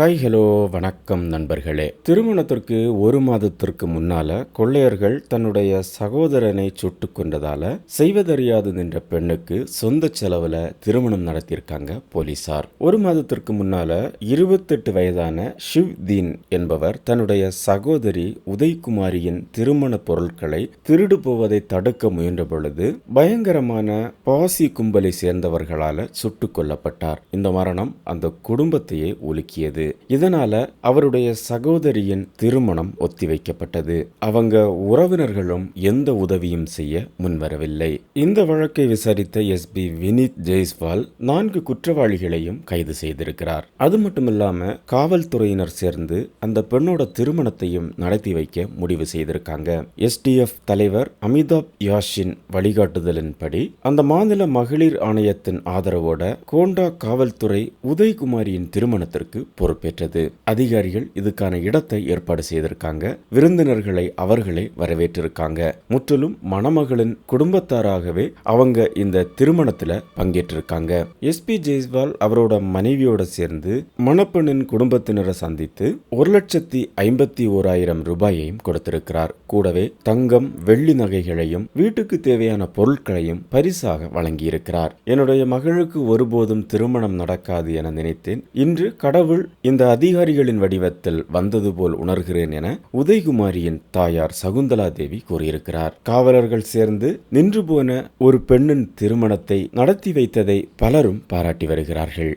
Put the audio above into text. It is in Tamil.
ஹாய் ஹலோ வணக்கம் நண்பர்களே. திருமணத்திற்கு ஒரு மாதத்திற்கு முன்னால கொள்ளையர்கள் தன்னுடைய சகோதரனை சுட்டு கொண்டதால செய்வதறியாது நின்ற பெண்ணுக்கு சொந்த செலவுல திருமணம் நடத்தியிருக்காங்க போலீசார். ஒரு மாதத்திற்கு முன்னால இருபத்தெட்டு வயதான ஷிவ் தீன் என்பவர் தன்னுடைய சகோதரி உதய்குமாரியின் திருமண பொருட்களை திருடு போவதை தடுக்க முயன்ற பொழுது பயங்கரமான பாசி கும்பலை சேர்ந்தவர்களால சுட்டுக் கொல்லப்பட்டார். இந்த மரணம் அந்த குடும்பத்தையே ஒலுக்கியது இதனால அவருடைய சகோதரியின் திருமணம் ஒத்திவைக்கப்பட்டது. அவங்க உறவினர்களும் எந்த உதவியும் செய்ய முன்வரவில்லை. இந்த வழக்கை விசாரித்த எஸ். பி. வினித் ஜெய்ஸ்வால் நான்கு குற்றவாளிகளையும் கைது செய்திருக்கிறார். அது மட்டுமில்லாம காவல்துறையினர் சேர்ந்து அந்த பெண்ணோட திருமணத்தையும் நடத்தி வைக்க முடிவு செய்திருக்காங்க. எஸ்டிஎஃப் தலைவர் அமிதாப் யாஷின் வழிகாட்டுதலின்படி அந்த மாநில மகளிர் ஆணையத்தின் ஆதரவோட கோண்டா காவல்துறை உதய்குமாரியின் திருமணத்திற்கு பொறுப்பேற்றது. அதிகாரிகள் இதுக்கான இடத்தை ஏற்பாடு செய்திருக்காங்க. விருந்தினர்களை அவர்களே வரவேற்றிருக்காங்க. முற்றிலும் மணமகளின் குடும்பத்தாராகவே அவங்க இந்த திருமணத்துல பங்கேற்றிருக்காங்க. எஸ்பி ஜெய்ஸ்வால் அவரோட மனைவியோட சேர்ந்து மணப்பெண்ணின் குடும்பத்தினரை சந்தித்து ஒரு லட்சத்தி ஐம்பத்தி ஓராயிரம் ரூபாயையும் கொடுத்திருக்கிறார். கூடவே தங்கம் வெள்ளி நகைகளையும் வீட்டுக்கு தேவையான பொருட்களையும் பரிசாக வழங்கியிருக்கிறார். என்னுடைய மகளுக்கு ஒருபோதும் திருமணம் நடக்காது என நினைத்தேன். இன்று கடவுள் இந்த அதிகாரிகளின் வடிவத்தில் வந்தது போல் உணர்கிறேன் என உதயகுமாரியின் தாயார் சகுந்தலா தேவி கூறியிருக்கிறார். காவலர்கள் சேர்ந்து நின்று போன ஒரு பெண்ணின் திருமணத்தை நடத்தி வைத்ததை பலரும் பாராட்டி வருகிறார்கள்.